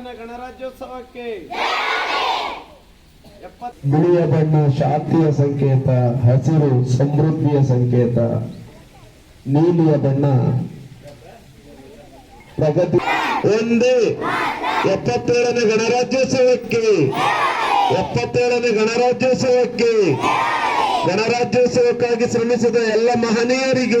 ಎಪ್ಪತ್ತೇಳನೇ ಗಣರಾಜ್ಯೋತ್ಸವಕ್ಕೆ. ಬಿಳಿಯ ಬಣ್ಣ, ಶಾಂತಿಯ ಸಂಕೇತ, ಹಸಿರು, ಸಮೃದ್ಧಿಯ ಸಂಕೇತ, ನೀಲಿಯ ಬಣ್ಣ, ಪ್ರಗತಿ. ಒಂದು, ಎಪ್ಪತ್ತೇಳನೇ ಗಣರಾಜ್ಯೋತ್ಸವಕ್ಕೆ. ಎಪ್ಪತ್ತೇಳನೇ ಗಣರಾಜ್ಯೋತ್ಸವಕ್ಕೆ. ಗಣರಾಜ್ಯೋತ್ಸವಕ್ಕಾಗಿ ಶ್ರಮಿಸಿದ ಎಲ್ಲ ಮಹನೀಯರಿಗೆ.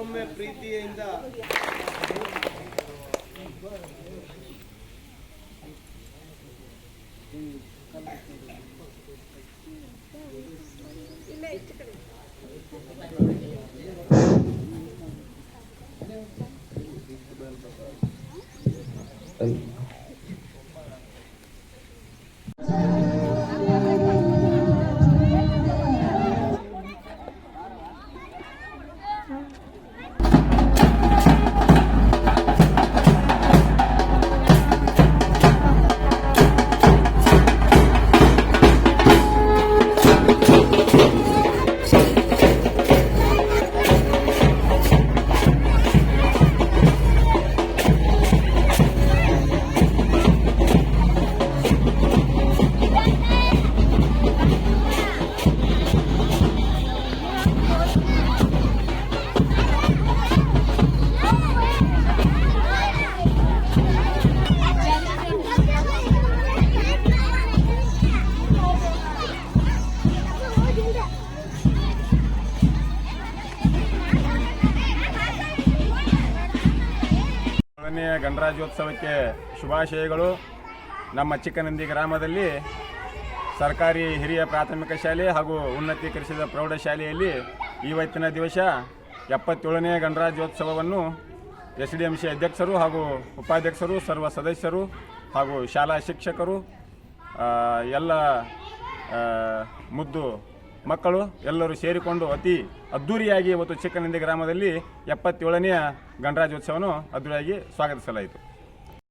ಮತ್ತೊಮ್ಮೆ ಪ್ರೀತಿಯಿಂದ. ಏಳನೆಯ ಗಣರಾಜ್ಯೋತ್ಸವಕ್ಕೆ ಶುಭಾಶಯಗಳು. ನಮ್ಮ ಚಿಕ್ಕನಂದಿ ಗ್ರಾಮದಲ್ಲಿ ಸರ್ಕಾರಿ ಹಿರಿಯ ಪ್ರಾಥಮಿಕ ಶಾಲೆ ಹಾಗೂ ಉನ್ನತೀಕರಿಸಿದ ಪ್ರೌಢಶಾಲೆಯಲ್ಲಿ ಇವತ್ತಿನ ದಿವಸ ಎಪ್ಪತ್ತೇಳನೇ ಗಣರಾಜ್ಯೋತ್ಸವವನ್ನು ಎಸ್ ಡಿ ಎಂ ಸಿ ಅಧ್ಯಕ್ಷರು ಹಾಗೂ ಉಪಾಧ್ಯಕ್ಷರು, ಸರ್ವ ಸದಸ್ಯರು ಹಾಗೂ ಶಾಲಾ ಶಿಕ್ಷಕರು ಎಲ್ಲ ಮುದ್ದು ಮಕ್ಕಳು ಎಲ್ಲರೂ ಸೇರಿಕೊಂಡು ಅತಿ ಅದ್ದೂರಿಯಾಗಿ ಇವತ್ತು ಚಿಕ್ಕನಂದಿ ಗ್ರಾಮದಲ್ಲಿ ಎಪ್ಪತ್ತೇಳನೆಯ ಗಣರಾಜ್ಯೋತ್ಸವವನ್ನು ಅದ್ದೂರಿಯಾಗಿ ಸ್ವಾಗತಿಸಲಾಯಿತು.